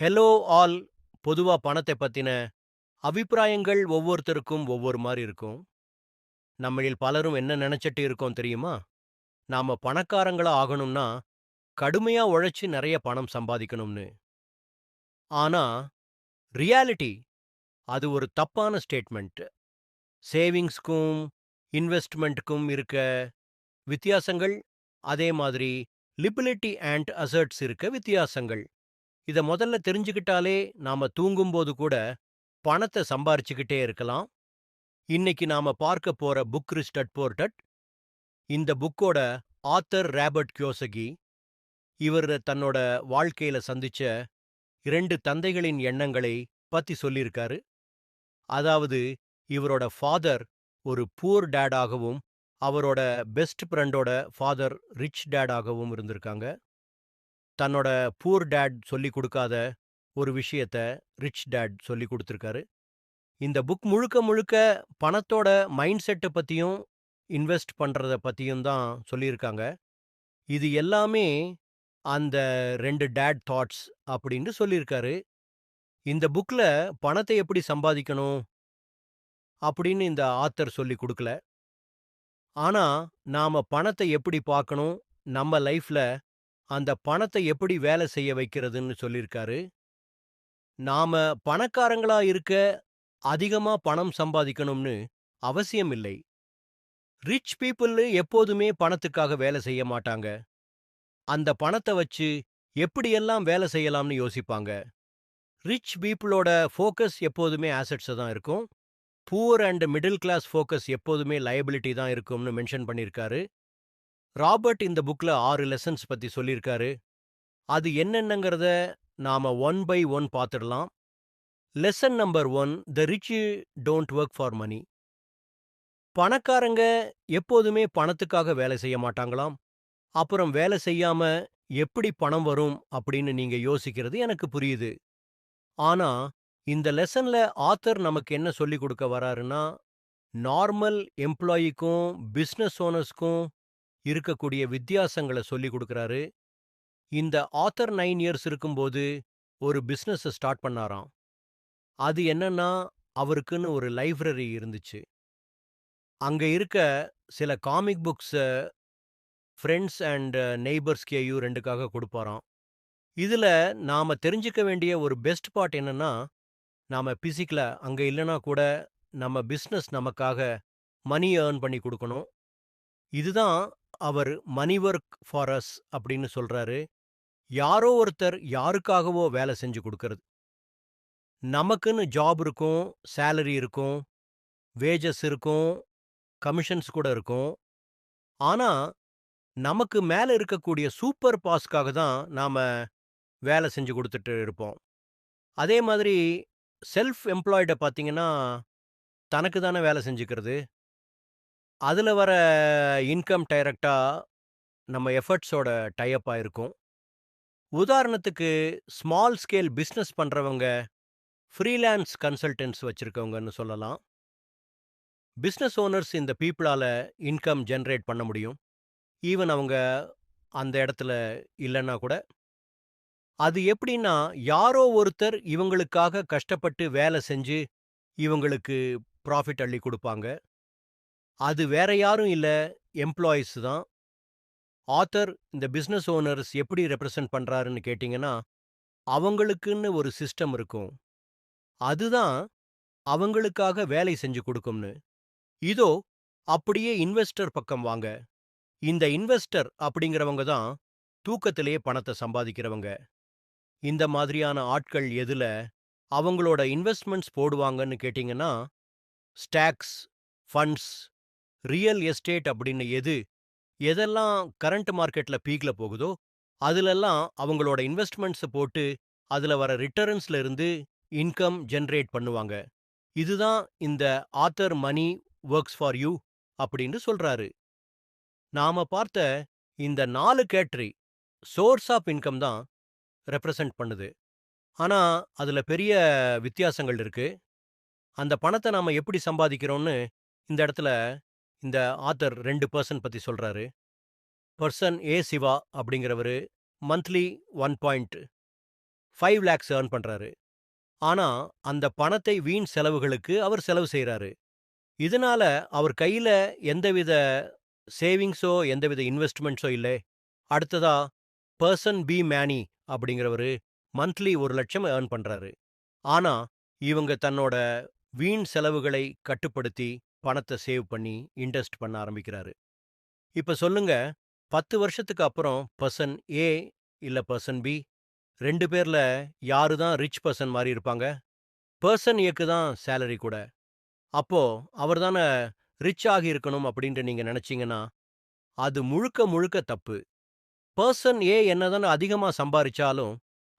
Hello all பொதுவா பணத்தை பத்தின அபிப்பிராயங்கள் ஒவ்வொருத்தருக்கும் ஒவ்வொரு மாதிரி இருக்கும். நம்மளில் பலரும் என்ன நினைச்சிட்டு இருக்கோம் தெரியுமா? நாம பணக்காரங்களா ஆகணும்னா, கடுமையா உழைச்சு நிறைய பணம் சம்பாதிக்கணும்னு. ஆனா, ரியாலிட்டி அது ஒரு தப்பான ஸ்டேட்மெண்ட். சேவிங்ஸ்க்கும், இன்வெஸ்ட்மெண்ட்டுக்கும் இருக்க வித்தியாசங்கள், அதே மாதிரி லிபிலிட்டி அண்ட் அசர்ட்ஸ் இருக்க வித்தியாசங்கள். இத முதல்ல தெரிஞ்சுக்கிட்டாலே நாம தூங்கும்போது கூட பணத்த சம்பாரிச்சுக்கிட்டே இருக்கலாம். இன்னைக்கு நாம பார்க்க போற புக் ரிச் டட் இந்த புக்கோட ஆத்தர் ராபர்ட் கியோசகி. இவர் தன்னோட வாழ்க்கையில சந்திச்ச இரண்டு தந்தைகளின் எண்ணங்களை பத்தி சொல்லியிருக்காரு. அதாவது இவரோட ஃபாதர் ஒரு பூர் டேடாகவும் அவரோட பெஸ்ட் ஃப்ரெண்டோட ஃபாதர் ரிச் டேடாகவும் இருந்திருக்காங்க. தன்னோட பூர் டேட் சொல்லிக் கொடுக்காத ஒரு விஷயத்த ரிச் டேட் சொல்லிக் கொடுத்துருக்காரு இந்த புக் முழுக்க முழுக்க பணத்தோட மைண்ட் செட்ட பத்தியும், இன்வெஸ்ட் பண்றத பத்தியும் தான் சொல்லியிருக்காங்க. இது எல்லாமே அந்த ரெண்டு டேட் தாட்ஸ் அப்படின்னு சொல்லியிருக்காரு. இந்த புக்ல பணத்தை எப்படி சம்பாதிக்கணும்? அப்படின்னு இந்த ஆத்தர் சொல்லிக் கொடுக்கல ஆனா, நாம பணத்தை எப்படி பார்க்கணும்? நம்ம லைஃப்ல அந்த பணத்தை எப்படி வேலை செய்ய வைக்கிறதுன்னு சொல்லியிருக்காரு. நாம பணக்காரங்களா இருக்க அதிகமா பணம் சம்பாதிக்கணும்னு அவசியம் இல்லை. ரிச் பீப்புள்னு எப்போதுமே பணத்துக்காக வேலை செய்ய மாட்டாங்க. அந்த பணத்த வச்சு எப்படியெல்லாம் வேலை செய்யலாம்னு யோசிப்பாங்க. ரிச் பீப்புளோட ஃபோக்கஸ் எப்போதுமே அசெட்ஸ தான் இருக்கும். Poor and middle class focus எப்போதுமே லயபிலிட்டி தான் இருக்கும்னு மென்ஷன் பண்ணியிருக்காரு. ராபர்ட் இந்த புக்ல ஆறு லெசன்ஸ் பத்தி சொல்லியிருக்காரு. அது என்னென்னங்கிறத நாம ஒன் பை ஒன் பார்த்துடலாம். Lesson number one the rich don't work for money. பணக்காரங்க எப்போதுமே பணத்துக்காக வேலை செய்ய மாட்டாங்களாம். அப்புறம் வேலை செய்யாம எப்படி பணம் வரும் அப்படின்னு நீங்க யோசிக்கிறது எனக்கு புரியுது. ஆனா, இந்த லெசன்ல ஆத்தர் நமக்கு என்ன சொல்லிக் கொடுக்க வராருன்னா, நார்மல் எம்ப்ளாயிக்கும், பிசினஸ் ஓனர்ஸ்க்கும் இருக்கக்கூடிய வித்தியாசங்கள சொல்லிக் கொடுக்குறாரு இந்த ஆத்தர் நைன் இயர்ஸ் இருக்கும்போது ஒரு பிசினஸ ஸ்டார்ட் பண்ணாராம். அது என்னன்னா, அவருக்குன்னு ஒரு லைப்ரரி இருந்துச்சு. அங்க இருக்க சில comic books friends and neighbours KU 2க்காக குடுப்பாராம். இதுல நாம தெரிஞ்சுக்க வேண்டிய ஒரு பெஸ்ட் பார்ட் என்னன்னா, நாம பிசிக்கில் அங்க இல்லனா கூட நம்ம பிசினஸ் நமக்காக மணி ஏர்ன் பண்ணி கொடுக்கணும் இதுதான் அவர் மனி ஃபார் அஸ் அப்படின்னு சொல்றாரு. யாரோ ஒருத்தர் யாருக்காகவோ வேலை செஞ்சு கொடுக்கறது நமக்குன்னு ஜாப் இருக்கும், சேலரி இருக்கும், வேஜஸ் இருக்கும், கமிஷன்ஸ் கூட இருக்கும். ஆனா, நமக்கு மேல இருக்கக்கூடிய சூப்பர் பாஸ்க்காக தான் நாம வேலை செஞ்சு கொடுத்துட்டு இருப்போம். அதே மாதிரி செல்ஃப் எம்ப்ளாய்ட பார்த்தீங்கன்னா, தனக்கு தானே வேலை செஞ்சுக்கிறது. அதுல வர இன்கம் டைரக்ட்டா நம்ம எஃபர்ட்ஸோட டை இருக்கும் உதாரணத்துக்கு ஸ்மால் ஸ்கேல் பிசினஸ் பண்றவங்க ஃப்ரீலான்ஸ் கன்சல்டன்ஸ் வச்சிருக்கவங்கன்னு சொல்லலாம். பிஸ்னஸ் ஓனர்ஸ் இந்த பீப்புளால் இன்கம் ஜென்ரேட் பண்ண முடியும். ஈவன் அவங்க அந்த இடத்துல இல்லைன்னா கூட. அது எப்படின்னா, யாரோ ஒருத்தர் இவங்களுக்காக கஷ்டப்பட்டு வேலை செஞ்சு இவங்களுக்கு ப்ராஃபிட் அள்ளி கொடுப்பாங்க அது வேற யாரும் இல்ல, எம்ப்ளாயீஸ் தான். ஆத்தர் இந்த பிசினஸ் ஓனர்ஸ் எப்படி ரெப்ரசன்ட் பண்றாருன்னு கேட்டீங்கன்னா, அவங்களுக்குன்னு ஒரு சிஸ்டம் இருக்கும். அதுதான் அவங்களுக்காக வேலை செஞ்சு கொடுக்கும்னு இதோ அப்படியே இன்வெஸ்டர் பக்கம் வாங்க. இந்த இன்வெஸ்டர் அப்படிங்கிறவங்க தான் தூக்கத்திலேயே பணத்தை சம்பாதிக்கிறவங்க. இந்த மாதிரியான ஆட்கள் எதுல அவங்களோட இன்வெஸ்ட்மெண்ட்ஸ் போடுவாங்கன்னு கேட்டீங்கன்னா, ஸ்டாக்ஸ், ஃபண்ட்ஸ், ரியல் எஸ்டேட் அப்படின்னு எது எதெல்லாம் கரண்ட் மார்க்கெட்ல பீக்ல போகுதோ, அதுலெல்லாம் அவங்களோட இன்வெஸ்ட்மென்ட்ஸ போட்டு அதுல வர ரிட்டர்ன்ஸ்ல இருந்து இன்கம் ஜெனரேட் பண்ணுவாங்க. இதுதான் இந்த author money works for you அப்படின்னு சொல்றாரு. நாம பார்த்த இந்த நாலு கேட்டரி சோர்ஸ் ஆஃப் இன்கம் தான் ரெப்ரசன்ட் பண்ணுது. ஆனா, அதுல பெரிய வித்தியாசங்கள் இருக்கு. அந்த பணத்த நாம எப்படி சம்பாதிக்கிறோம்னு இந்த இடத்துல இந்த ஆத்தர் ரெண்டு பர்சன் பத்தி சொல்றாரு. Person A. சிவா அப்படிங்கிறவர் monthly one point five lakhs earn பண்றாரு ஆனா அந்த பணத்தை வீண் செலவுகளுக்கு அவர் செலவு செய்றாரு இதனால அவர் கையில எந்தவித சேவிங்ஸோ எந்தவித இன்வெஸ்ட்மெண்ட்ஸோ இல்லை அடுத்ததா பர்சன் பி மேனி அப்படிங்கிறவரு மந்த்லி ஒரு லட்சம் ஏர்ன் பண்றாரு ஆனா இவங்க தன்னோட வீண் செலவுகளை கட்டுப்படுத்தி பணத்தை சேவ் பண்ணி இன்வெஸ்ட் பண்ண ஆரம்பிக்கிறாரு. இப்ப சொல்லுங்க பத்து வருஷத்துக்கு அப்புறம் பர்சன் ஏ இல்ல பர்சன் பி ரெண்டு பேர்ல யாரு தான் ரிச் பர்சன் மாதிரி இருப்பாங்க? பர்சன் ஏக்கு தான் சேலரி கூட. அப்போ அவர் தானே ரிச் ஆகி இருக்கணும் அப்படின்ட்டு நீங்க நினைச்சீங்கன்னா அது முழுக்க முழுக்க தப்பு. பர்சன் ஏ என்னதான் அதிகமா சம்பாரிச்சாலும்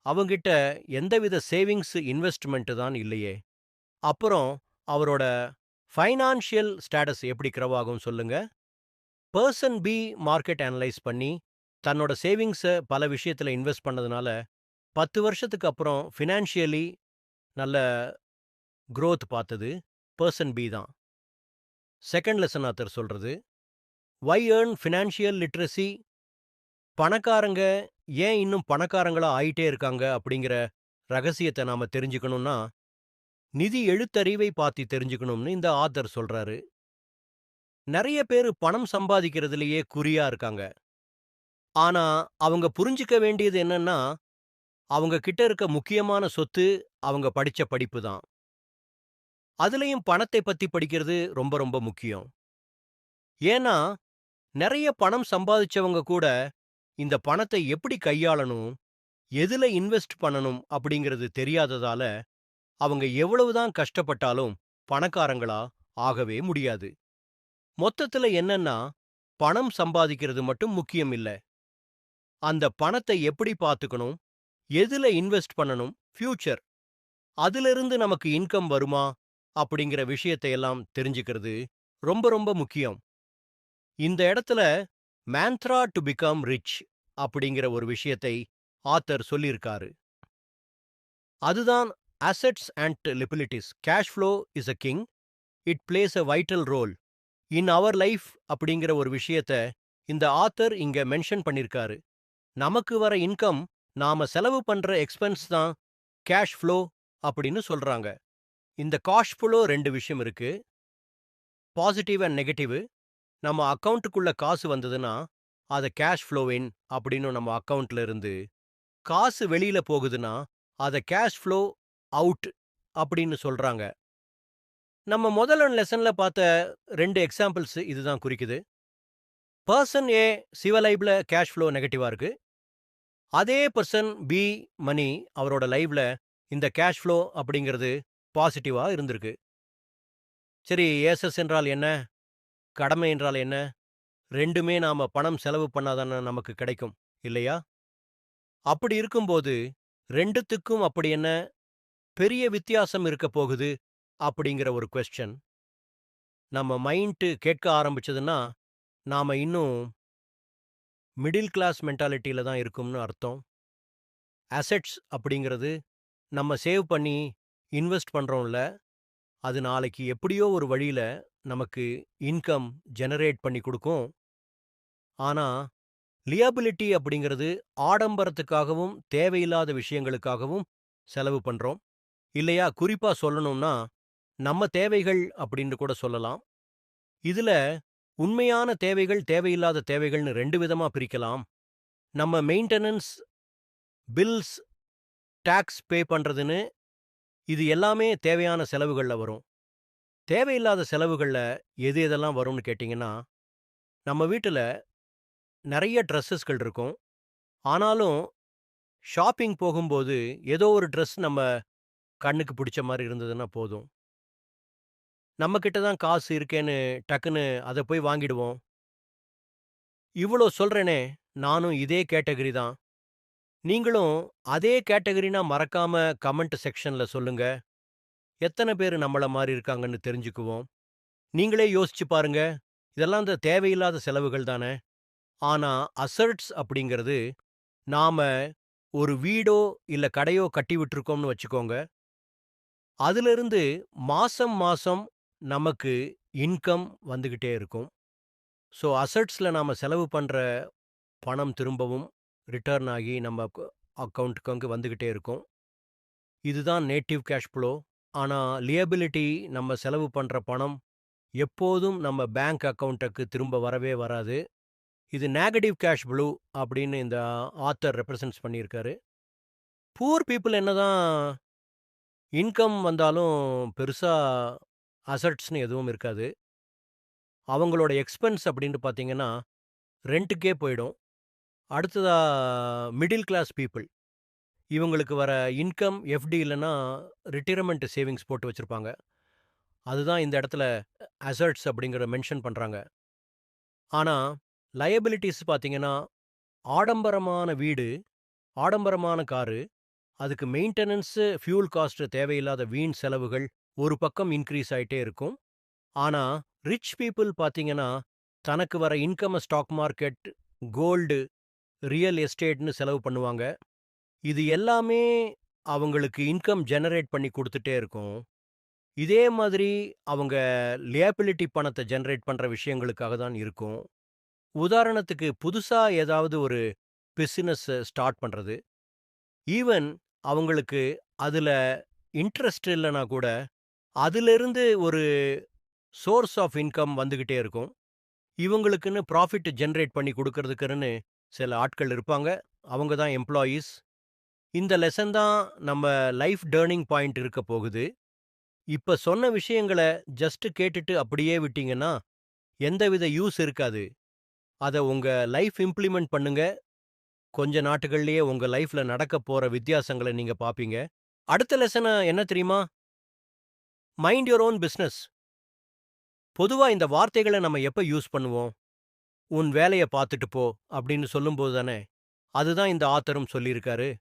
அவங்கிட்ட எந்தவித சேவிங்ஸ் இன்வெஸ்ட்மெண்ட் தான் இல்லையே. அப்புறம் அவரோட ஃபைனான்ஷியல் ஸ்டேட்டஸ் எப்படி க்ரவ் ஆகும் சொல்லுங்க. பர்சன் பி மார்க்கெட் அனலைஸ் பண்ணி தன்னோட சேவிங்ஸை பல விஷயத்துல இன்வெஸ்ட் பண்ணதுனால பத்து வருஷத்துக்கு அப்புறம் ஃபினான்ஷியலி நல்ல க்ரோத் பார்த்தது பர்சன் பி தான். செகண்ட் லெசன் ஆத்தர் சொல்றது வை ஏர்ன் ஃபினான்ஷியல் லிட்ரஸி பணக்காரங்க ஏன் இன்னும் பணக்காரங்களா ஆயிட்டே இருக்காங்க? அப்படிங்கிற ரகசியத்தை நாம தெரிஞ்சுக்கணும்னா நிதி எழுத்தறிவை பார்த்து தெரிஞ்சுக்கணும்னு இந்த ஆத்தர் சொல்றாரு. நிறைய பேர் பணம் சம்பாதிக்கிறதுலயே குறியா இருக்காங்க. ஆனா அவங்க புரிஞ்சுக்க வேண்டியது என்னன்னா அவங்க கிட்ட இருக்க முக்கியமான சொத்து அவங்க படிச்ச படிப்பு தான். அதுலயும் பணத்தை பத்தி படிக்கிறது ரொம்ப ரொம்ப முக்கியம். ஏன்னா நிறைய பணம் சம்பாதிச்சவங்க கூட இந்த பணத்தை எப்படி கையாளணும் எதுல இன்வெஸ்ட் பண்ணணும் அப்படிங்கிறது தெரியாததால அவங்க எவ்வளவுதான் கஷ்டப்பட்டாலும் பணக்காரங்களா ஆகவே முடியாது. மொத்தத்துல என்னன்னா பணம் சம்பாதிக்கிறது மட்டும் முக்கியம் இல்ல. அந்த பணத்தை எப்படி பார்த்துக்கணும் எதுல இன்வெஸ்ட் பண்ணணும்? ஃபியூச்சர். அதிலிருந்து நமக்கு இன்கம் வருமா? அப்படிங்கிற விஷயத்தையெல்லாம் தெரிஞ்சுக்கிறது ரொம்ப ரொம்ப முக்கியம். இந்த இடத்துல மேந்த்ரா டு பிகம் ரிச் அப்படிங்கிற ஒரு விஷயத்தை ஆத்தர் சொல்லியிருக்காரு. அதுதான் assets and liabilities cash flow is a king it plays a vital role in our life அப்படிங்கிற ஒரு விஷயத்த இந்த ஆத்தர் இங்க மென்ஷன் பண்ணிருக்காரு நமக்கு வர இன்கம் நாம செலவு பண்ற எக்ஸ்பென்ஸ் தான் கேஷ் ஃப்ளோ அப்படின்னு சொல்றாங்க. இந்த காஷ் ஃப்ளோ ரெண்டு விஷயம் இருக்கு. பாசிட்டிவ் அண்ட் நெகட்டிவ் நம்ம அக்கௌண்ட்டுக்குள்ள காசு வந்ததுன்னா அதை கேஷ் ஃப்ளோவின் அப்படின்னு நம்ம அக்கவுண்ட்ல இருந்து காசு வெளியில போகுதுன்னா அதை கேஷ் ஃப்ளோ அவுட் அப்படின்னு சொல்றாங்க. நம்ம முதல் லெசன்ல பார்த்த ரெண்டு எக்ஸாம்பிள்ஸ் இதுதான் குறிக்குது. பர்சன் ஏ சிவ லைஃப்பில் கேஷ் ஃப்ளோ நெகட்டிவா இருக்கு. அதே பர்சன் பி மணி அவரோட லைவ்ல இந்த கேஷ் ஃப்ளோ அப்படிங்கிறது பாசிட்டிவா இருந்திருக்கு. சரி ஏசஸ் என்றால் என்ன? கடமை என்றால் என்ன? ரெண்டுமே நாம பணம் செலவு பண்ணாதானே நமக்கு கிடைக்கும் இல்லையா? அப்படி இருக்கும்போது ரெண்டுத்துக்கும் அப்படி என்ன? பெரிய வித்தியாசம் இருக்க போகுது அப்படிங்கிற ஒரு கொஸ்டின் நம்ம மைண்ட் கேட்க ஆரம்பிச்சதுன்னா நாம இன்னும் மிடில் கிளாஸ் மென்டாலிட்டியில தான் இருக்கும்னு அர்த்தம். அசெட்ஸ் அப்படிங்கிறது நம்ம சேவ் பண்ணி இன்வெஸ்ட் பண்றோம்ல அது நாளைக்கு எப்படியோ ஒரு வழியில் நமக்கு இன்கம் ஜெனரேட் பண்ணி கொடுக்கும். ஆனா லியபிலிட்டி அப்படிங்கிறது ஆடம்பரத்துக்காகவும் தேவையில்லாத விஷயங்களுக்காகவும் செலவு பண்றோம். இல்லையா? குறிப்பா சொல்லணும்னா நம்ம தேவைகள் அப்படின்னு கூட சொல்லலாம். இதுல உண்மையான தேவைகள் தேவையில்லாத தேவைகள்னு ரெண்டு விதமா பிரிக்கலாம். நம்ம மெயின்டெனன்ஸ் பில்ஸ் டாக்ஸ் பே பண்றதுன்னு இது எல்லாமே தேவையான செலவுகள்ல வரும். தேவையில்லாத செலவுகள்ல எது எதெல்லாம் வரும்னு கேட்டிங்கன்னா நம்ம வீட்டுல நிறைய ட்ரெஸ்ஸஸ்கள் இருக்கும். ஆனாலும் ஷாப்பிங் போகும்போது ஏதோ ஒரு ட்ரெஸ் நம்ம கண்ணுக்கு பிடிச்ச மாதிரி இருந்ததுன்னா போதும். நம்மக்கிட்ட தான் காசு இருக்கேன்னு டக்குன்னு அதை போய் வாங்கிடுவோம். இவ்வளோ சொல்றேனே நானும் இதே கேட்டகரி தான். நீங்களும் அதே கேட்டகரினா மறக்காம கமெண்ட் செக்ஷன்ல சொல்லுங்க. எத்தனை பேர் நம்மள மாதிரி இருக்காங்கன்னு தெரிஞ்சுக்குவோம். நீங்களே யோசிச்சு பாருங்க. இதெல்லாம் இந்த தேவையில்லாத செலவுகள் தானே. ஆனா அசர்ட்ஸ் அப்படிங்கிறது நாம ஒரு வீடோ இல்ல கடையோ கட்டி விட்டுருக்கோம்னு வச்சுக்கோங்க. அதிலிருந்து மாசம் மாசம் நமக்கு இன்கம் வந்துகிட்டே இருக்கும் ஸோ அசட்ஸ்ல நாம செலவு பண்ற பணம் திரும்பவும் ரிட்டர்ன் ஆகி நம்ம அக்கௌண்ட்டுக்கு வந்துகிட்டே இருக்கும் இதுதான் நேட்டிவ் கேஷ் ஃப்ளோ. ஆனா லியபிலிட்டி நம்ம செலவு பண்ற பணம் எப்போதும் நம்ம பேங்க் அக்கௌண்ட்டுக்கு திரும்ப வரவே வராது. இது நெகட்டிவ் கேஷ் ப்ளூ அப்படின்னு இந்த ஆத்தர் ரெப்ரசன்ஸ் பண்ணியிருக்காரு. பீப்புள் என்ன தான் இன்கம் வந்தாலும் பெருசா அசெட்ஸ்ன்னு எதுவும் இருக்காது. அவங்களோட எக்ஸ்பென்ஸ் அப்படின்னு பார்த்தீங்கன்னா, ரென்ட்டுக்கே போயிடும். அடுத்ததா மிடில் கிளாஸ் பீப்பிள். இவங்களுக்கு வர இன்கம் எஃப்டி இல்லன்னா ரிட்டையர்மெண்ட் சேவிங்ஸ் போட்டு வச்சிருப்பாங்க. அதுதான் இந்த இடத்துல அசட்ஸ் அப்படிங்கிற மென்ஷன் பண்றாங்க. ஆனா லயபிலிட்டீஸ் பார்த்தீங்கன்னா, ஆடம்பரமான வீடு, ஆடம்பரமான காரு, அதுக்கு மெயின்டெனன்ஸு, ஃபியூல் காஸ்ட் தேவையில்லாத வீண் செலவுகள் ஒரு பக்கம் இன்க்ரீஸ் ஆயிட்டே இருக்கும். ஆனா ரிச் பீப்பிள் பார்த்தீங்கன்னா, தனக்கு வர இன்கம ஸ்டாக் மார்க்கெட், கோல்டு, ரியல் எஸ்டேட்னு செலவு பண்ணுவாங்க. இது எல்லாமே அவங்களுக்கு இன்கம் ஜெனரேட் பண்ணி கொடுத்துட்டே இருக்கும். இதே மாதிரி அவங்க லியபிலிட்டி பணத்த ஜெனரேட் பண்ற விஷயங்களுக்காக தான் இருக்கும். உதாரணத்துக்கு புதுசா ஏதாவது ஒரு பிசினஸ் ஸ்டார்ட் பண்றது. ஈவன் அவங்களுக்கு அதுல இன்ட்ரெஸ்ட் இல்லைனா கூட, அதிலிருந்து ஒரு சோர்ஸ் ஆஃப் இன்கம் வந்துகிட்டே இருக்கும். இவங்களுக்குன்னு ப்ராஃபிட் ஜெனரேட் பண்ணி கொடுக்கறதுக்குன்னு சில ஆட்கள் இருப்பாங்க. அவங்க தான் எம்ப்ளாயீஸ். இந்த லெசன் தான் நம்ம லைஃப் டேர்னிங் பாயிண்ட் இருக்க போகுது. இப்ப சொன்ன விஷயங்கள ஜஸ்ட் கேட்டுட்டு அப்படியே விட்டீங்கன்னா, எந்தவித யூஸ் இருக்காது. அத உங்க லைஃப் இம்ப்ளிமெண்ட் பண்ணுங்க. கொஞ்ச நாட்டுகள்லயே உங்க லைஃப்ல நடக்கப் போற வித்தியாசங்கள நீங்க பாப்பீங்க. அடுத்த லெசன் என்ன தெரியுமா? Mind your own business. பொதுவா இந்த வார்த்தைகள நம்ம எப்ப யூஸ் பண்ணுவோம்? உன் வேலைய பார்த்துட்டு போ அப்படின்னு சொல்லும்போது தானே. அதுதான் இந்த ஆத்தரும் சொல்லியிருக்காரு.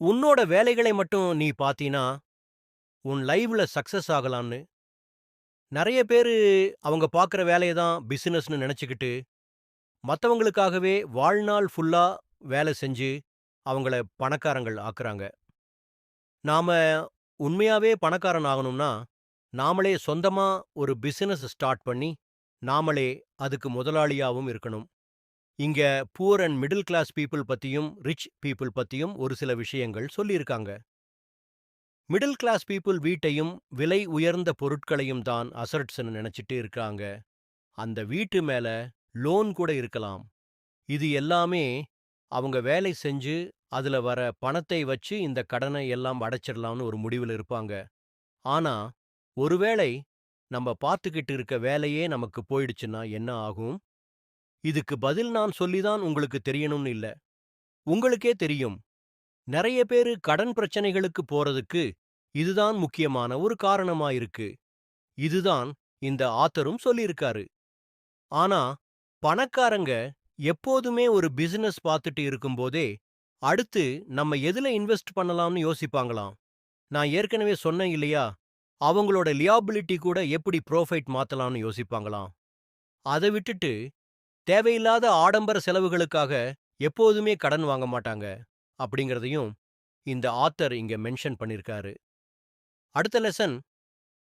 உன்னோட வேலைகளை மட்டும் நீ பார்த்தீனா, உன் லைவ்ல சக்சஸ் ஆகலாம்னு. நிறைய பேரு அவங்க பார்க்குற வேலையை தான் பிசினஸ்னு நினச்சிக்கிட்டு மத்தவங்களுக்காகவே வாழ்நாள் ஃபுல்லா வேல செஞ்சு அவங்கள பணக்காரங்கள் ஆக்குறாங்க. நாம உண்மையாவே பணக்காரன் ஆகணும்னா, நாமளே சொந்தமா ஒரு பிசினஸ் ஸ்டார்ட் பண்ணி, நாமளே அதுக்கு முதலாளியாவும் இருக்கணும். இங்க poor and middle class people பத்தியும், ரிச் பீப்புள் பத்தியும் ஒரு சில விஷயங்கள் சொல்லியிருக்காங்க. மிடில் கிளாஸ் பீப்புள் வீட்டையும், விலை உயர்ந்த பொருட்களையும் தான் அசெட்ஸ்ன்னு நினச்சிட்டு இருக்காங்க. அந்த வீட்டு மேல லோன் கூட இருக்கலாம். இது எல்லாமே அவங்க வேலை செஞ்சு, அதுல வர பணத்தை வச்சு இந்த கடனை எல்லாம் அடைச்சிடலாம்னு ஒரு முடிவுல இருப்பாங்க. ஆனா, ஒருவேளை நம்ம பார்த்துக்கிட்டு இருக்க வேலையே நமக்கு போயிடுச்சுன்னா என்ன ஆகும்? இதுக்கு பதில் நான் சொல்லி தான் உங்களுக்கு தெரியணும்னு இல்ல. உங்களுக்கே தெரியும். நிறைய பேரு கடன் பிரச்சனைகளுக்கு போறதுக்கு இதுதான் முக்கியமான ஒரு காரணமா இருக்கு. இதுதான் இந்த ஆத்தரும் சொல்லியிருக்காரு. ஆனா, பணக்காரங்க எப்போதுமே ஒரு பிசினஸ் பார்த்துட்டு இருக்கும்போதே, அடுத்து நம்ம எதுல இன்வெஸ்ட் பண்ணலாம்னு யோசிப்பாங்களாம். நான் ஏற்கனவே சொன்னேன் இல்லையா? அவங்களோட லியாபிலிட்டி கூட எப்படி புரோஃபைட் மாத்தலாம்னு யோசிப்பாங்களாம். அத விட்டுட்டு, தேவையில்லாத ஆடம்பர செலவுகளுக்காக எப்போதுமே கடன் வாங்க மாட்டாங்க. அப்படிங்கிறதையும் இந்த ஆத்தர் இங்க மென்ஷன் பண்ணியிருக்காரு. அடுத்த lesson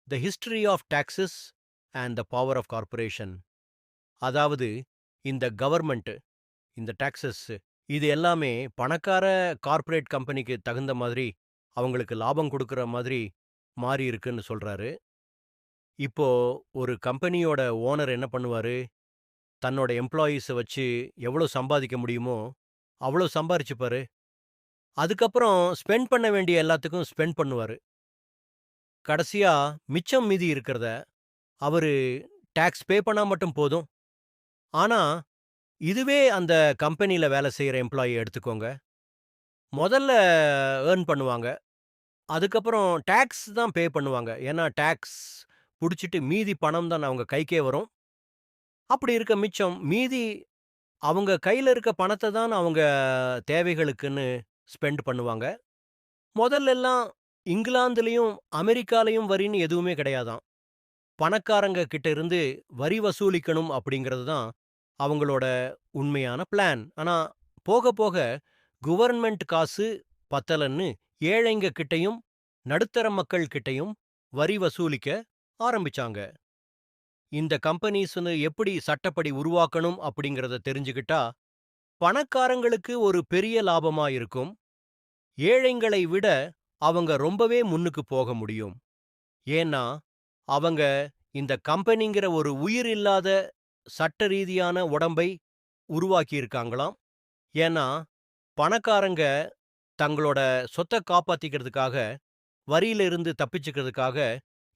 the history of taxes and the power of corporation. அதாவது இந்த கவர்மெண்ட், இந்த டாக்ஸஸ் இது எல்லாமே பணக்கார கார்ப்பரேட் கம்பெனிக்கு தகுந்த மாதிரி அவங்களுக்கு லாபம் கொடுக்குற மாதிரி மாறி இருக்குன்னு சொல்றாரு. இப்போ ஒரு கம்பெனியோட ஓனர் என்ன பண்ணுவாரு? தன்னோட எம்ப்ளாயீஸ வச்சு எவ்வளோ சம்பாதிக்க முடியுமோ, அவ்வளோ சம்பாரிச்சுப்பாரு. அதுக்கப்புறம் ஸ்பெண்ட் பண்ண வேண்டிய எல்லாத்துக்கும் ஸ்பெண்ட் பண்ணுவாரு. கடைசியா மிச்சம் மீதி இருக்கிறத அவரு டேக்ஸ் பே பண்ணா மட்டும் போதும். ஆனா, இதுவே அந்த கம்பெனில வேலை செய்ற எம்ப்ளாயி எடுத்துக்கோங்க. மொதல்ல ஏர்ன் பண்ணுவாங்க. அதுக்கப்புறம் டாக்ஸ் தான் பே பண்ணுவாங்க. ஏன்னா டாக்ஸ் புடிச்சிட்டு மீதி பணம் தான் அவங்க கைக்கே வரும். அப்படி இருக்க மிச்சம் மீதி அவங்க கையில இருக்க பணத்த தான் அவங்க தேவைகளுக்குன்னு ஸ்பெண்ட் பண்ணுவாங்க. மொதல்லலாம் இங்கிலாந்துலயும், அமெரிக்காலயும் வரின்னு எதுவுமே கிடையாதாம். பணக்காரங்க கிட்ட இருந்து வரி வசூலிக்கணும் அப்படிங்கிறது தான் அவங்களோட உண்மையான பிளான். ஆனா, போக போக கவர்ன்மெண்ட் காசு பத்தலன்னு ஏழைங்க கிட்டயும், நடுத்தர மக்கள் கிட்டையும் வரி வசூலிக்க ஆரம்பிச்சாங்க. இந்த கம்பெனிஸ்னு எப்படி சட்டப்படி உருவாக்கணும் அப்படிங்கிறத தெரிஞ்சுக்கிட்டா, பணக்காரங்களுக்கு ஒரு பெரிய லாபமா இருக்கும். ஏழைங்களை விட அவங்க ரொம்பவே முன்னுக்கு போக முடியும். ஏன்னா, அவங்க இந்த கம்பெனிங்கிற ஒரு உயிர் இல்லாத சட்ட ரீதியான உடம்பை உருவாக்கியிருக்காங்களாம். ஏன்னா, பணக்காரங்க தங்களோட சொத்த காப்பாத்திக்கிறதுக்காக, வரியில இருந்து தப்பிச்சுக்கிறதுக்காக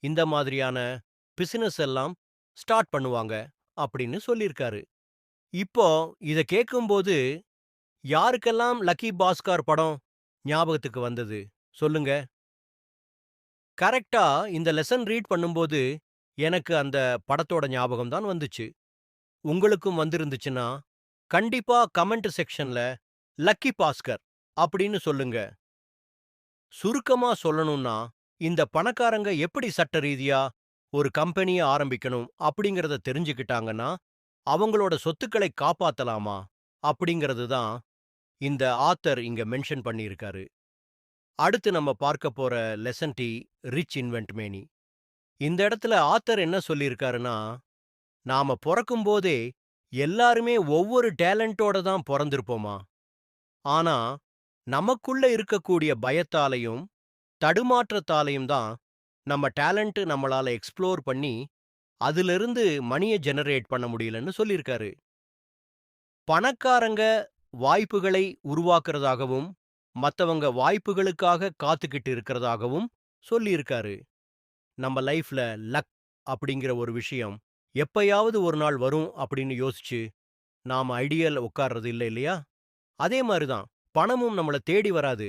இந்த மாதிரியான பிசினஸ் எல்லாம் ஸ்டார்ட் பண்ணுவாங்க அப்படின்னு சொல்லியிருக்காரு. இப்போ இத கேட்கும்போது யாருக்கெல்லாம் லக்கி பாஸ்கார் படம் ஞாபகத்துக்கு வந்தது சொல்லுங்க. கரெக்டா இந்த லெசன் ரீட் பண்ணும்போது எனக்கு அந்த படத்தோட ஞாபகம் தான் வந்துச்சு. உங்களுக்கும் வந்திருந்துச்சுன்னா கண்டிப்பா கமெண்ட் செக்ஷன்ல லக்கி பாஸ்கர் அப்படின்னு சொல்லுங்க. சுருக்கமா சொல்லணும்னா இந்த பணக்காரங்க எப்படி சட்ட ரீதியா ஒரு கம்பெனிய ஆரம்பிக்கணும் அப்படிங்கறத தெரிஞ்சுக்கிட்டாங்கன்னா அவங்களோட சொத்துக்களை காப்பாத்தலாமா அப்படிங்கிறது தான் இந்த ஆத்தர் இங்க மென்ஷன் பண்ணியிருக்காரு. அடுத்து நம்ம பார்க்க போற lesson the rich invent money. இந்த இடத்துல ஆத்தர் என்ன சொல்லியிருக்காருன்னா, நாம பொறக்கும்போதே எல்லாருமே ஒவ்வொரு டேலண்டோட தான் பொறந்திருப்போமா. ஆனா, நமக்குள்ள இருக்கக்கூடிய பயத்தாலையும், தடுமாற்றத்தாலையும் தான் நம்ம டேலண்ட் நம்மளால எக்ஸ்ப்ளோர் பண்ணி, அதிலிருந்து மணிய ஜெனரேட் பண்ண முடியலன்னு சொல்லியிருக்காரு. பணக்காரங்க வாய்ப்புகளை உருவாக்குறதாகவும், மத்தவங்க வாய்ப்புகளுக்காக காத்துக்கிட்டு இருக்கிறதாகவும் சொல்லியிருக்காரு. நம்ம லைஃப்ல லக் அப்படிங்கிற ஒரு விஷயம் எப்பயாவது ஒரு நாள் வரும் அப்படின்னு யோசிச்சு நாம ஐடியல் உட்கார்றது இல்லை இல்லையா? அதே மாதிரி தான் பணமும் நம்மள தேடி வராது.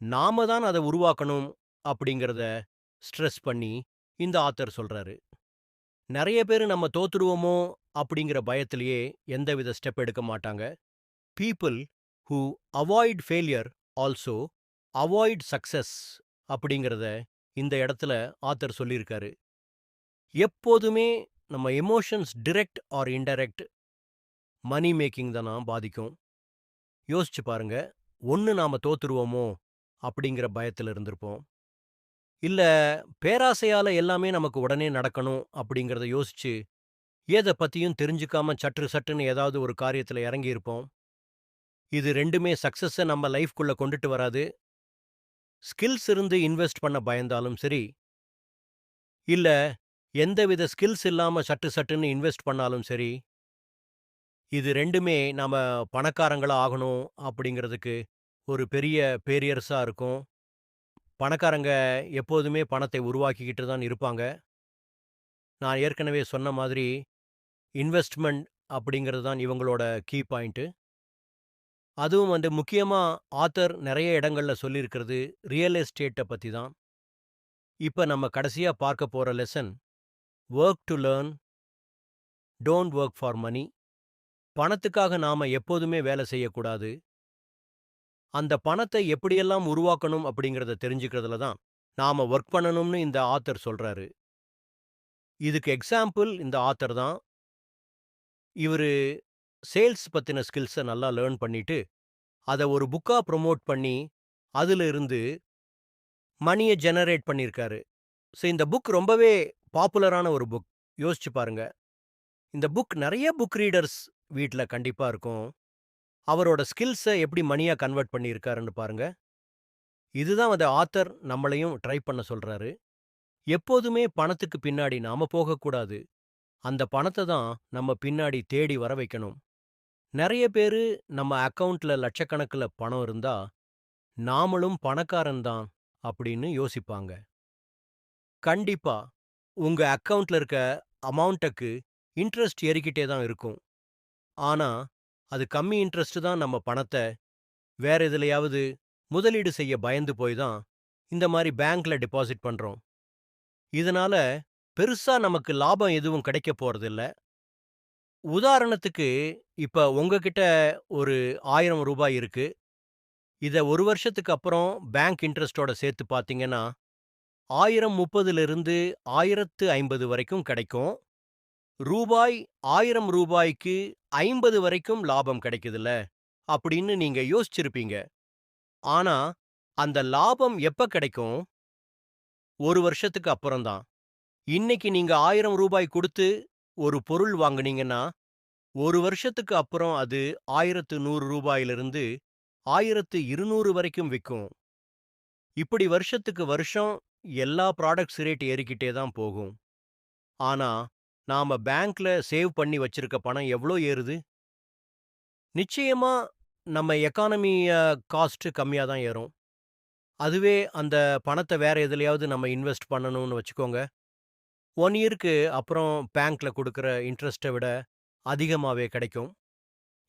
நாம தான் அதை உருவாக்கணும் அப்படிங்கிறத ஸ்ட்ரெஸ் பண்ணி இந்த ஆத்தர் சொல்றாரு. நிறைய பேர் நம்ம தோத்துடுவோமோ அப்படிங்கிற பயத்திலேயே எந்தவித ஸ்டெப் எடுக்க மாட்டாங்க. People who avoid failure also avoid success அப்படிங்கிறத இந்த இடத்துல ஆத்தர் சொல்லியிருக்காரு. எப்போதுமே நம்ம emotions direct or indirect money making தானா பாதிக்கும். யோசிச்சு பாருங்க. ஒன்று நாம தோத்துருவோமோ அப்படிங்கிற பயத்துல இருந்திருப்போம். இல்ல பேராசையால எல்லாமே நமக்கு உடனே நடக்கணும் அப்படிங்கிறத யோசிச்சு எதை பத்தியும் தெரிஞ்சுக்காம சற்று சட்டுன்னு ஏதாவது ஒரு காரியத்துல இறங்கி இருப்போம். இது ரெண்டுமே சக்ஸஸை நம்ம லைஃப்குள்ள கொண்டுட்டு வராது. ஸ்கில்ஸ் இருந்து இன்வெஸ்ட் பண்ண பயந்தாலும் சரி, இல்ல எந்தவித ஸ்கில்ஸ் இல்லாம சட்டு சட்டுன்னு இன்வெஸ்ட் பண்ணாலும் சரி, இது ரெண்டுமே நாம பணக்காரங்களா ஆகணும் அப்படிங்கிறதுக்கு ஒரு பெரிய பேரியரசா இருக்கும். பணக்காரங்க எப்போதுமே பணத்தை உருவாக்கிக்கிட்டு தான் இருப்பாங்க. நான் ஏற்கனவே சொன்ன மாதிரி இன்வெஸ்ட்மெண்ட் அப்படிங்கிறது தான் இவங்களோட கீ பாயிண்ட். அதுவும் வந்து முக்கியமா ஆத்தர் நிறைய இடங்கள்ல சொல்லியிருக்கிறது ரியல் எஸ்டேட்ட பத்தி தான். இப்ப நம்ம கடைசியா பார்க்க போற lesson work to learn don't work for money பணத்துக்காக நாம எப்போதுமே வேலை செய்யக்கூடாது. அந்த பணத்தை எப்படியெல்லாம் உருவாக்கணும் அப்படிங்கிறத தெரிஞ்சுக்கிறதுல தான் நாம ஒர்க் பண்ணணும்னு இந்த ஆத்தர் சொல்றாரு. இதுக்கு எக்ஸாம்பிள் இந்த ஆத்தர் தான். இவரு சேல்ஸ் பத்தின ஸ்கில்ஸ நல்லா லேர்ன் பண்ணிட்டு, அத ஒரு புக்கா ப்ரொமோட் பண்ணி, அதுல இருந்து மணிய ஜெனரேட் பண்ணியிருக்காரு. ஸோ இந்த புக் ரொம்பவே பாப்புலரான ஒரு புக். யோசிச்சு பாருங்க. இந்த புக் நிறைய புக் ரீடர்ஸ் வீட்ல கண்டிப்பா இருக்கும். அவரோட ஸ்கில்ஸ எப்படி மணியா கன்வெர்ட் பண்ணியிருக்காருன்னு பாருங்க. இதுதான் அந்த ஆத்தர் நம்மளையும் ட்ரை பண்ண சொல்றாரு. எப்போதுமே பணத்துக்கு பின்னாடி நாம போகக்கூடாது. அந்த பணத்தை தான் நம்ம பின்னாடி தேடி வர வைக்கணும். நிறைய பேரு நம்ம அக்கவுண்ட்ல லட்சக்கணக்குல பணம் இருந்தா, நாமளும் பணக்காரன் தான் அப்படின்னு யோசிப்பாங்க. கண்டிப்பா உங்க அக்கவுண்ட்ல இருக்க அமௌண்ட்டுக்கு இன்ட்ரெஸ்ட் ஏறிக்கிட்டே தான் இருக்கும். ஆனா, அது கம்மி இன்ட்ரெஸ்ட் தான் நம்ம பணத்த வேற எதுலயாவது முதலீடு செய்ய பயந்து போய் தான் இந்த மாதிரி பேங்க்ல டெபாசிட் பண்றோம். இதனால பெருசா நமக்கு லாபம் எதுவும் கிடைக்க போறதில்ல. உதாரணத்துக்கு இப்ப உங்ககிட்ட ஒரு ரூ. 1000 இருக்கு. இத 1 வருஷத்துக்கு அப்புறம் பேங்க் இன்ட்ரெஸ்டோட சேர்த்து ஆயிரம் முப்பதிலிருந்து ஆயிரத்து ஐம்பது வரைக்கும் கிடைக்கும். ரூபாய் ஆயிரம் ரூபாய்க்கு ஐம்பது வரைக்கும் லாபம் கிடைக்குதுல்ல அப்படின்னு நீங்க யோசிச்சிருப்பீங்க. ஆனா, அந்த லாபம் எப்ப கிடைக்கும்? ஒரு வருஷத்துக்கு அப்புறம்தான் இன்னைக்கு நீங்க ஆயிரம் ரூபாய் குடுத்து ஒரு பொருள் வாங்குனீங்கன்னா, ஒரு வருஷத்துக்கு அப்புறம் அது ஆயிரத்து நூறு ரூபாயிலிருந்து ஆயிரத்து இருநூறு வரைக்கும் விக்கும். இப்படி வருஷத்துக்கு வருஷம் எல்லா ப்ராடக்ட்ஸ் ரேட் ஏறிக்கிட்டே தான் போகும். ஆனா, நாம பேங்க்ல சேவ் பண்ணி வச்சிருக்க பணம் எவ்ளோ ஏறுது? நிச்சயமா நம்ம எக்கானமி காஸ்ட் கம்மியா தான் ஏறும். அதுவே அந்த பணத்த வேற எதுலயாவது நம்ம இன்வெஸ்ட் பண்ணணும்னு வச்சுக்கோங்க. ஒன் இயர்க்கு அப்புறம் பேங்க்ல குடுக்குற இன்ட்ரெஸ்ட்ட விட அதிகமாவே கிடைக்கும்.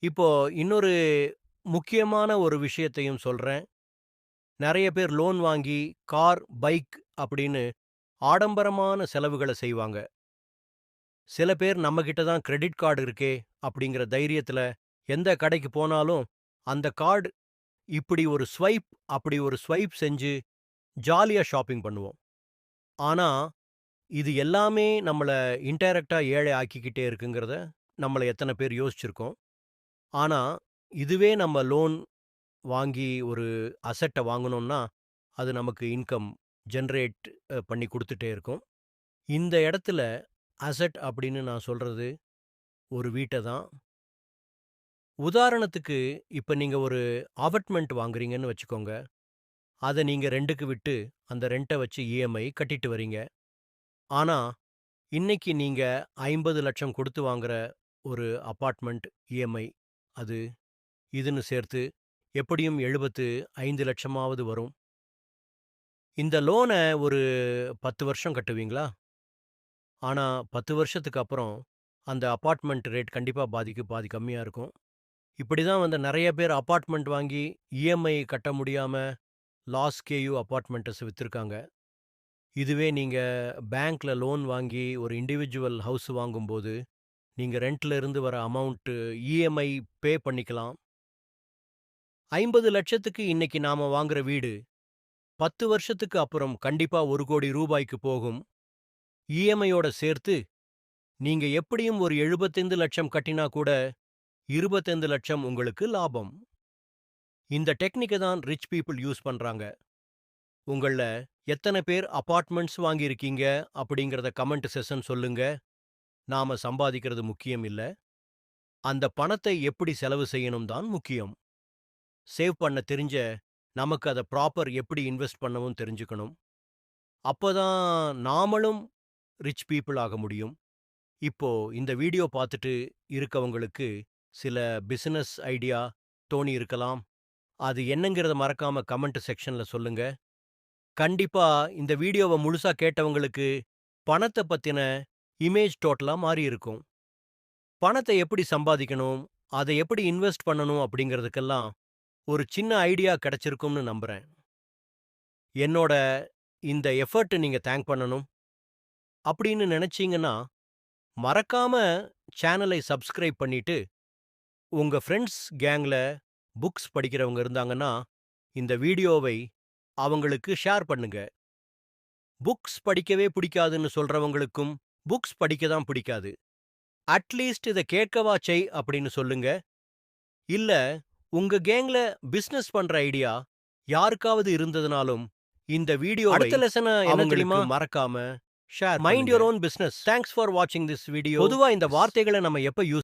இப்போ இன்னொரு முக்கியமான ஒரு விஷயத்தையும் சொல்றேன். நிறைய பேர் லோன் வாங்கி கார், பைக் அப்படின்னு ஆடம்பரமான செலவுகளை செய்வாங்க. சில பேர் நம்மகிட்ட தான் கிரெடிட் கார்டு இருக்கே அப்படிங்கிற தைரியத்துல எந்த கடைக்கு போனாலும் அந்த கார்டு இப்படி ஒரு ஸ்வைப், அப்படி ஒரு ஸ்வைப் செஞ்சு ஜாலியா ஷாப்பிங் பண்ணுவோம். ஆனா, இது எல்லாமே நம்மள இன்டைரக்டாக ஏழை ஆக்கிக்கிட்டே இருக்குங்கிறத நம்மள எத்தன பேர் யோசிச்சிருக்கோம். ஆனா, இதுவே நம்ம லோன் வாங்கி ஒரு அசெட்ட வாங்குனோம்னா, அது நமக்கு இன்கம் ஜெனரேட் பண்ணி கொடுத்துட்டே இருக்கும். இந்த இடத்துல அசெட் அப்படின்னு நான் சொல்றது ஒரு வீட்டை தான். உதாரணத்துக்கு இப்ப நீங்க ஒரு அபார்ட்மெண்ட் வாங்குறீங்கன்னு வச்சுக்கோங்க. அத நீங்க ரெண்டுக்கு விட்டு அந்த ரெண்ட்ட வச்சு இஎம்ஐ கட்டிட்டு வரீங்க. ஆனா, இன்னைக்கு நீங்க 50,00,000 குடுத்து வாங்குற ஒரு அபார்ட்மெண்ட் இஎம்ஐ அது இதுன்னு சேர்த்து எப்படியும் 75,00,000மாவது வரும். இந்த லோன ஒரு 10 வருஷம் கட்டுவீங்களா? ஆனா 10 வருஷத்துக்கு அப்புறம் அந்த அபார்ட்மெண்ட் ரேட் கண்டிப்பா பாதிக்கு பாதி கம்மியா இருக்கும். இப்படி தான் வந்து நிறைய பேர் அபார்ட்மெண்ட் வாங்கி இஎம்ஐ கட்ட முடியாம லாஸ் கேயூ அபார்ட்மெண்ட்ஸ வித்திருக்காங்க. இதுவே நீங்க பேங்க்ல லோன் வாங்கி ஒரு இண்டிவிஜுவல் ஹவுஸ் வாங்கும்போது, நீங்க ரெண்ட்ல இருந்து வர அமௌண்ட் இஎம்ஐ பே பண்ணிக்கலாம். 50,00,000க்கு இன்னைக்கு நாம வாங்குற வீடு 10 வருஷத்துக்கு அப்புறம் கண்டிப்பா ஒரு கோடி ரூபாய்க்கு போகும். இஎம்ஐயோட சேர்த்து நீங்க எப்படியும் ஒரு 75,00,000 கட்டினா கூட 25,00,000 உங்களுக்கு லாபம். இந்த டெக்னிக்க தான் ரிச் பீப்பிள் யூஸ் பண்றாங்க. உங்கள எத்தன பேர் அபார்ட்மெண்ட்ஸ் வாங்கியிருக்கீங்க அப்படிங்கிறத கமெண்ட் செஷன் சொல்லுங்க. நாம சம்பாதிக்கிறது முக்கியம் இல்ல. அந்த பணத்தை எப்படி செலவு செய்யணும் தான் முக்கியம். சேவ் பண்ண தெரிஞ்ச நமக்கு அத ப்ராப்பர் எப்படி இன்வெஸ்ட் பண்ணவும் தெரிஞ்சுக்கணும். அப்பதான் நாமளும் ரிச் பீப்புள் ஆக முடியும். இப்போ இந்த வீடியோ பார்த்துட்டு இருக்கவங்களுக்கு சில பிசினஸ் ஐடியா தோணி இருக்கலாம். அது என்னங்கிறத மறக்காம கமெண்ட் செக்ஷன்ல சொல்லுங்க. கண்டிப்பா இந்த வீடியோவ முழுசா கேட்டவங்களுக்கு பணத்த பத்தின இமேஜ் டோட்டலா மாறி இருக்கும். பணத்தை எப்படி சம்பாதிக்கணும், அதை எப்படி இன்வெஸ்ட் பண்ணணும் அப்படிங்கிறதுக்கெல்லாம் ஒரு சின்ன ஐடியா கிடைச்சிருக்கும்னு நம்புறேன். என்னோட இந்த எஃபர்ட் நீங்க தேங்க் பண்ணணும். அப்படின்னு நினைச்சீங்கன்னா, மறக்காம சேனலை சப்ஸ்கிரைப் பண்ணிட்டு, உங்க ஃப்ரெண்ட்ஸ் கேங்ல புக்ஸ் படிக்கிறவங்க இருந்தாங்கன்னா, இந்த வீடியோவை அவங்களுக்கு ஷேர் பண்ணுங்க. புக்ஸ் படிக்கவே பிடிக்காதுன்னு சொல்றவங்களுக்கும் புக்ஸ் படிக்க தான் பிடிக்காது. அட்லீஸ்ட் இத கேட்கவா செய் அப்படின்னு சொல்லுங்க. இல்ல உங்க கேங்ல பிசினஸ் பண்ற ஐடியா யாருக்காவது இருந்ததுனாலும் இந்த வீடியோவை அடுத்த lesson என்ன தெரியுமா? மறக்காம share mind your own business thanks for வாட்சிங் திஸ் வீடியோ பொதுவா இந்த வார்த்தைகளை நம்ம எப்ப யூஸ்